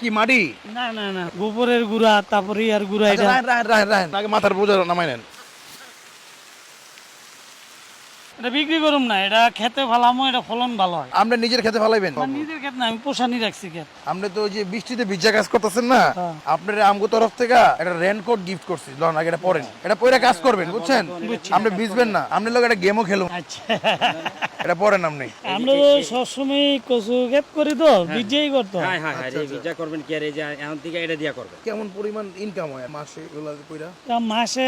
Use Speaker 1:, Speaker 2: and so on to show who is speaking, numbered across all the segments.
Speaker 1: কি মাটি?
Speaker 2: না না না গোবরের গুড়া তারপরে ইয়ার গুড়া
Speaker 1: আচ্ছা,
Speaker 2: এটা।
Speaker 1: আগে মাথার বোঝা নামাই নেন।
Speaker 2: এটা বিক্রি করুম না এটা খেতে ভালামো এটা ফলন ভালো হয়।
Speaker 1: আপনি নিজের খেতে ভালাইবেন?
Speaker 2: নিজের না আমি পোষানি রাখছি ক্ষেত
Speaker 1: আপনি তো যে বৃষ্টিতে ভিজা কাজ করতেছেন না
Speaker 2: হ্যাঁ।
Speaker 1: আপনার আমগো তরফ থেকে একটা রেনকোট গিফট করছি। লন আগে এটা পরেন। এটা পরে কাজ করবেন বুঝছেন? আপনি ভিজবেন না। আপনি লোক একটা গেমও খেলুন
Speaker 2: আচ্ছা।
Speaker 1: এটা পরেন আপনি
Speaker 2: আমরা তো সবসময় কচু করি তো বিজয়ী করতো।
Speaker 3: হ্যাঁ হ্যাঁ হ্যাঁ এই ভিজা করবেন কি আর এই যে এখন থেকে এটা দিয়া করবেন?
Speaker 1: কেমন পরিমাণ ইনকাম হয় মাসে এগুলা কইরা?
Speaker 2: মাসে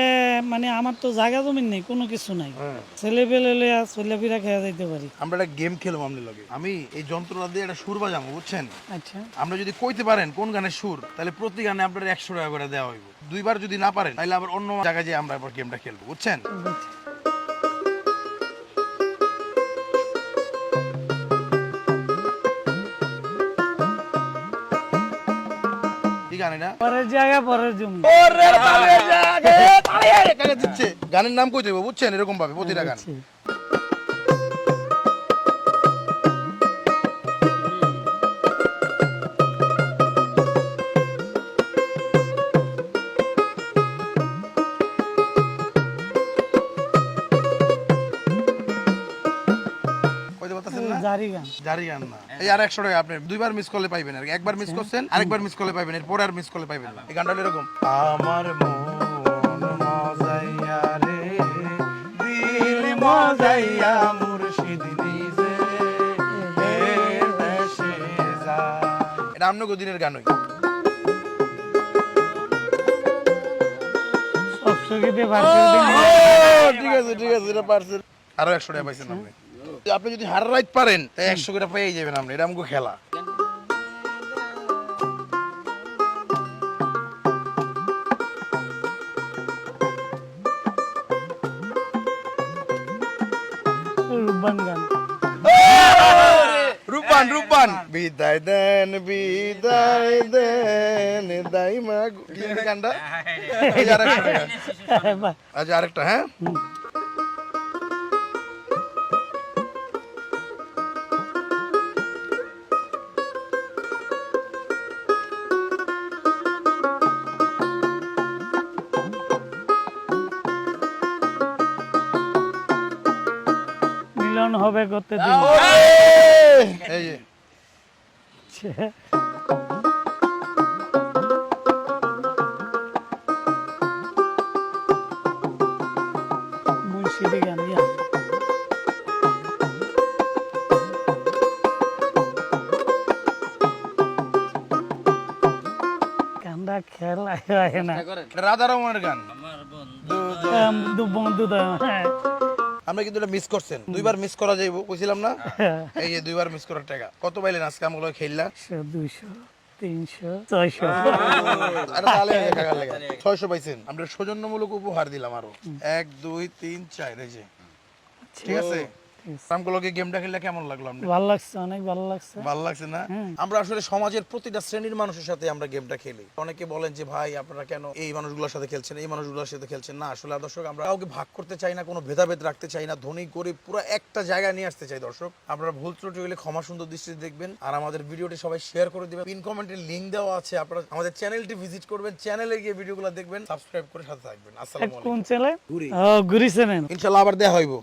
Speaker 2: মানে আমার তো জায়গা জমিন নেই কোনো কিছু নাই।
Speaker 1: হ্যাঁ।
Speaker 2: ছেলে পেলে লইয়া ছেলে পিরা খেয়ে যাইতে পারি।
Speaker 1: আমরা একটা গেম খেলব আপনার লগে। আমি এই যন্ত্রটা দিয়ে একটা সুর বাজাবো বুঝছেন?
Speaker 2: আচ্ছা।
Speaker 1: আমরা যদি কইতে পারেন কোন গানের সুর তাহলে প্রতি গানে আপনার একশো টাকা করে দেওয়া হইব। দুইবার যদি না পারেন তাহলে আবার অন্য জায়গায় যেয়ে আমরা আবার গেমটা খেলব বুঝছেন? কি গান এটা
Speaker 2: পরের জায়গা পরের জমি।
Speaker 1: দিচ্ছে। গানের নাম কই দেব বুঝছেন এরকম ভাবে প্রতিটা গান।
Speaker 2: জারি গান
Speaker 1: জারি গান না। এই আর একশো টাকা আপনি দুইবার মিস করলে পাইবেন আর একবার মিস করছেন আরেকবার মিস করলে পাইবেন এরপরে আর মিস করলে পাইবেন না। এই গানটা এরকম। আমার মন মজাইয়া রে দিল মজাইয়া মুর্শিদ নিজে এর দেশে যায়। এটা আমনগো দিনের গান হই
Speaker 2: সব
Speaker 1: ঠিক আছে ঠিক আছে এটা পারছেন আরও একশো টাকা পাইছেন আপনি। আপনি যদি হার রাইট পারেন তাই একশো করে পেয়ে যাবেন আপনি। এটা আমাকে খেলা।
Speaker 2: রূপবান গান।
Speaker 1: রূপান রূপান বিদায় দেন বিদায় দেন দাইমা গো- কি গানটা? আচ্ছা আরেকটা হ্যাঁ?
Speaker 2: হবে করতে দিন। মুন্সিদি গান খেলা হয় না।
Speaker 1: এটা রাধা রমনের গান।
Speaker 2: দু বন্ধু তো হ্যাঁ।
Speaker 1: আমরা কিন্তু এটা মিস করছেন। দুইবার মিস করা যাইব কইছিলাম না? এই যে দুইবার মিস করার টাকা। কত পাইলেন আজকে আমগুলো খেললা
Speaker 2: দুইশো ছয়শো।
Speaker 1: পাইছেন। আমরা সৌজন্যমূলক উপহার দিলাম আরও। এক দুই তিন চার এই যে। ঠিক আছে? আমগুলোকে গেমটা খেললে কেমন লাগল আপনার?
Speaker 2: ভালো লাগছে অনেক ভালো লাগছে।
Speaker 1: ভালো লাগছে না? আমরা আসলে সমাজের প্রতিটা শ্রেণির মানুষের সাথে আমরা গেমটা খেলি। অনেকে বলেন যে ভাই আপনারা কেন এই মানুষগুলোর সাথে খেলছেন এই মানুষগুলোর সাথে খেলছেন? না আসলে দর্শক আমরা কাউকে ভাগ করতে চাই না কোনো ভেদাভেদ রাখতে চাই না ধনী গরিব পুরো একটা জায়গায় নিয়ে আসতে চাই দর্শক। আপনারা ভুল ত্রুটি হলে ক্ষমা সুন্দর দৃষ্টিতে দেখবেন। আর আমাদের ভিডিওটি সবাই শেয়ার করে দিবেন। পিন কমেন্টের লিংক দেওয়া আছে। আপনারা আমাদের চ্যানেলটি ভিজিট করবেন। চ্যানেলে গিয়ে ভিডিওগুলো দেখবেন। সাবস্ক্রাইব করে সাথে থাকবেন। আসসালামু আলাইকুম।
Speaker 2: কোন
Speaker 1: ইনশাআল্লাহ আবার দেখা হইব।